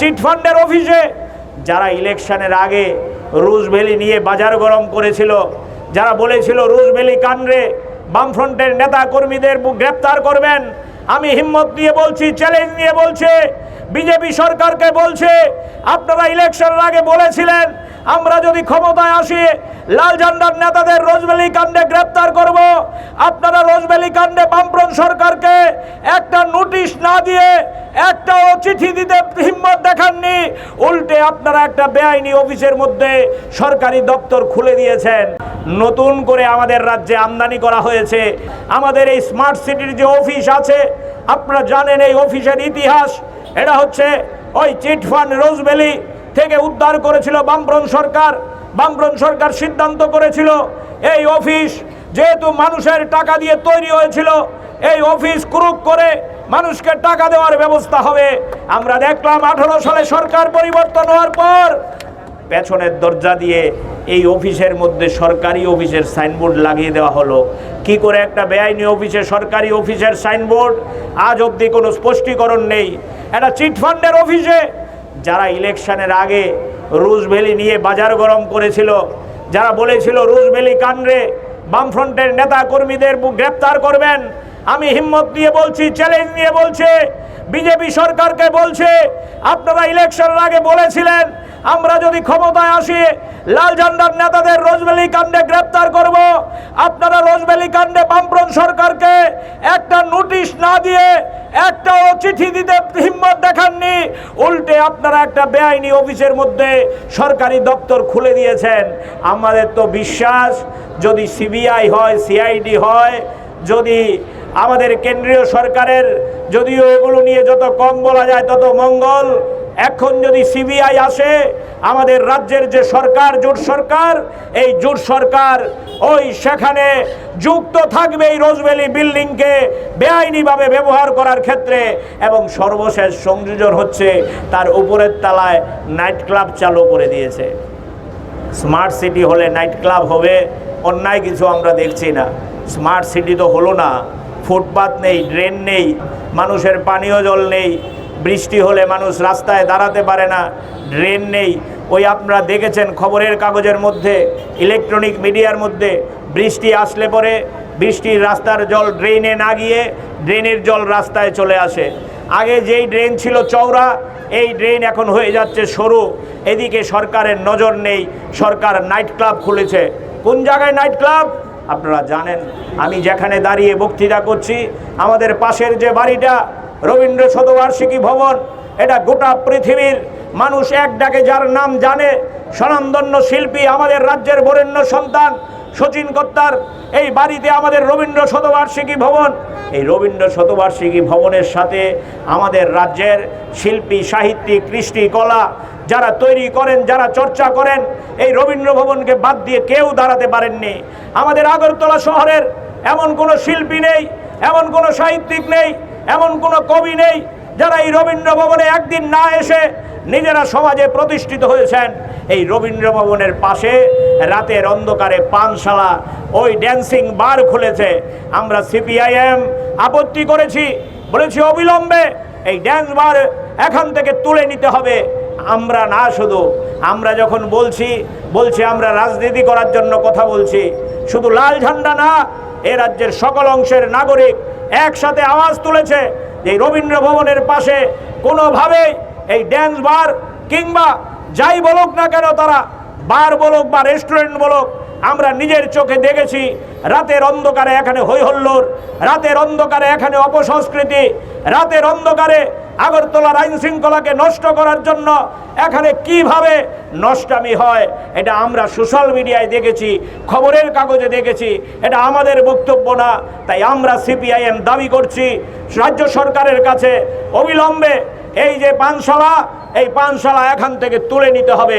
চিটফান্ডের অফিসে, যারা ইলেকশনের আগে রুজভ্যালি নিয়ে বাজার গরম করেছিল, যারা বলেছিল রুজভ্যালি কাণ্ডে বামফ্রন্টের নেতা কর্মীদের গ্রেপ্তার করবেন, আমি হিম্মত নিয়ে বলছি চ্যালেঞ্জ নিয়ে বলছে বিজেপি সরকারকে বলছে, আপনারা ইলেকশনের আগে বলেছিলেন, আমরা যদি ক্ষমতায় আসি, লাল ঝান্ডার নেতাদের রোজভ্যালি কাণ্ডে গ্রেপ্তার করব, আপনারা রোজভ্যালি কাণ্ডে বামফ্রন্ট সরকারকে একটা নোটিশ না দিয়ে একটাও চিঠি দিতে হিম্মত দেখাননি। উল্টে আপনারা একটা বেআইনি অফিসের মধ্যে সরকারি দপ্তর খুলে দিয়েছেন। নতুন করে আমাদের রাজ্যে আমদানি করা হয়েছে। আমাদের এই স্মার্ট সিটির যে অফিস আছে, আপনারা জানেন এই অফিসের ইতিহাস। এটা হচ্ছে ওই চিটফান্ড রোজভ্যালি থেকে উদ্ধার করেছিল বামফ্রন্ট সরকার। বামফ্রন্ট সরকার সিদ্ধান্ত করেছিল, এই অফিস যেহেতু মানুষের টাকা দিয়ে তৈরি হয়েছিল, এই অফিস ক্রুক করে মানুষকে টাকা দেওয়ার ব্যবস্থা হবে। আমরা দেখলাম আঠারো সালে সরকার পরিবর্তন হওয়ার পর পেছনের দরজা দিয়ে এই অফিসের মধ্যে সরকারি অফিসের সাইনবোর্ড লাগিয়ে দেওয়া হলো। কি করে একটা বেআইনি অফিসে সরকারি অফিসের সাইনবোর্ড? আজ অবধি কোনো স্পষ্টীকরণ নেই। একটা চিটফান্ডের অফিসে। যারা ইলেকশনের আগে রুজভ্যালি নিয়ে বাজার গরম করেছিল, যারা বলেছিল রুজভ্যালি কাণ্ডে বামফ্রন্টের নেতা কর্মীদের গ্রেপ্তার করবেন আমি হিম্মত নিয়ে বলছি চ্যালেঞ্জ নিয়ে বলছে বিজেপি সরকারকে বলছে, আপনারা ইলেকশনের আগে বলেছিলেন, আমরা যদি ক্ষমতায় আসি, লাল ঝান্ডার নেতাদের রোজবেলি কাণ্ডে গ্রেপ্তার করব। আপনারা রোজবেলি কাণ্ডে বামফ্রন্ট সরকারকে একটা নোটিশ না দিয়ে একটাও চিঠি দিতে হিম্মত দেখাননি। উল্টে আপনারা একটা বেআইনি অফিসের মধ্যে সরকারি দপ্তর খুলে দিয়েছেন। আমাদের তো বিশ্বাস, যদি সিবিআই হয়, সিআইডি হয়, যদি আমাদের কেন্দ্রীয় সরকারের যদিও এগুলো নিয়ে যত কম বলা যায় তত মঙ্গল। এখন যদি সিবিআই আসে, আমাদের রাজ্যের যে সরকার, জোট সরকার, এই জোট সরকার ওই সেখানে যুক্ত থাকবে এই রোজভ্যালি বিল্ডিংকে বেআইনিভাবে ব্যবহার করার ক্ষেত্রে এবং সর্বশেষ সংযোজন হচ্ছে তার উপরের তলায় নাইট ক্লাব চালু করে দিয়েছে। স্মার্ট সিটি হলে নাইট ক্লাব হবে, অন্যায় কিছু আমরা দেখছি না। স্মার্ট সিটি তো হলো না। ফুটপাত নেই ড্রেন নেই, মানুষের পানীয় জল নেই, বৃষ্টি হলে মানুষ রাস্তায় দাঁড়াতে পারে না ড্রেন নেই। ওই আপনারা দেখেছেন খবরের কাগজের মধ্যে ইলেকট্রনিক মিডিয়ার মধ্যে, বৃষ্টি আসলে পরে বৃষ্টির রাস্তার জল ড্রেনে না গিয়ে ড্রেনের জল রাস্তায় চলে আসে। আগে যেই ড্রেন ছিল চওড়া, এই ড্রেন এখন হয়ে যাচ্ছে সরু। এদিকে সরকারের নজর নেই, সরকার নাইট ক্লাব খুলেছে। কোন জায়গায় নাইট ক্লাব আপনারা জানেন, আমি যেখানে দাঁড়িয়ে বক্তৃতা করছি, আমাদের পাশের যে বাড়িটা, রবীন্দ্র শতবার্ষিকী ভবন, এটা গোটা পৃথিবীর মানুষ এক ডাকে যার নাম জানে। স্বনামধন্য শিল্পী আমাদের রাজ্যের বরেণ্য সন্তান সচিন কর্তার এই বাড়িতে আমাদের রবীন্দ্র শতবার্ষিকী ভবন। এই রবীন্দ্র শতবার্ষিকী ভবনের সাথে আমাদের রাজ্যের শিল্পী, সাহিত্যিক, কৃষ্টি, কলা যারা তৈরি করেন, যারা চর্চা করেন, এই রবীন্দ্র ভবনকে বাদ দিয়ে কেউ দাঁড়াতে পারেননি। আমাদের আগরতলা শহরের এমন কোনো শিল্পী নেই, এমন কোনো সাহিত্যিক নেই, এমন কোনো কবি নেই, যারা এই রবীন্দ্র ভবনে একদিন না এসে নিজেরা সমাজে প্রতিষ্ঠিত হয়েছেন। এই রবীন্দ্র ভবনের পাশে রাতের অন্ধকারে পানশালা, ওই ড্যান্সিং বার খুলেছে। আমরা সিপিআইএম আপত্তি করেছি, বলেছি অবিলম্বে এই ড্যান্স বার এখান থেকে তুলে নিতে হবে। আমরা না শুধু, আমরা যখন বলছি বলছি আমরা রাজনীতি করার জন্য কথা বলছি, শুধু লাল ঝান্ডা না, এ রাজ্যের সকল অংশের নাগরিক একসাথে আওয়াজ তুলেছে যে রবীন্দ্র ভবনের পাশে কোনোভাবেই এই ড্যান্স বার কিংবা যাই বলুক না কেন তারা বার বলুক বা রেস্টুরেন্ট বলুক, আমরা নিজের চোখে দেখেছি রাতের অন্ধকারে এখানে হৈহল্লোর, রাতের অন্ধকারে এখানে অপসংস্কৃতি, রাতের অন্ধকারে আগরতলার আইন শৃঙ্খলাকে নষ্ট করার জন্য এখানে কীভাবে নষ্টামি হয়, এটা আমরা সোশ্যাল মিডিয়ায় দেখেছি, খবরের কাগজে দেখেছি, এটা আমাদের বক্তব্য না, তাই আমরা সিপিআইএম দাবি করছি, রাজ্য সরকারের কাছে অবিলম্বে এই যে পানশালা এই পানশালা এখান থেকে তুলে নিতে হবে।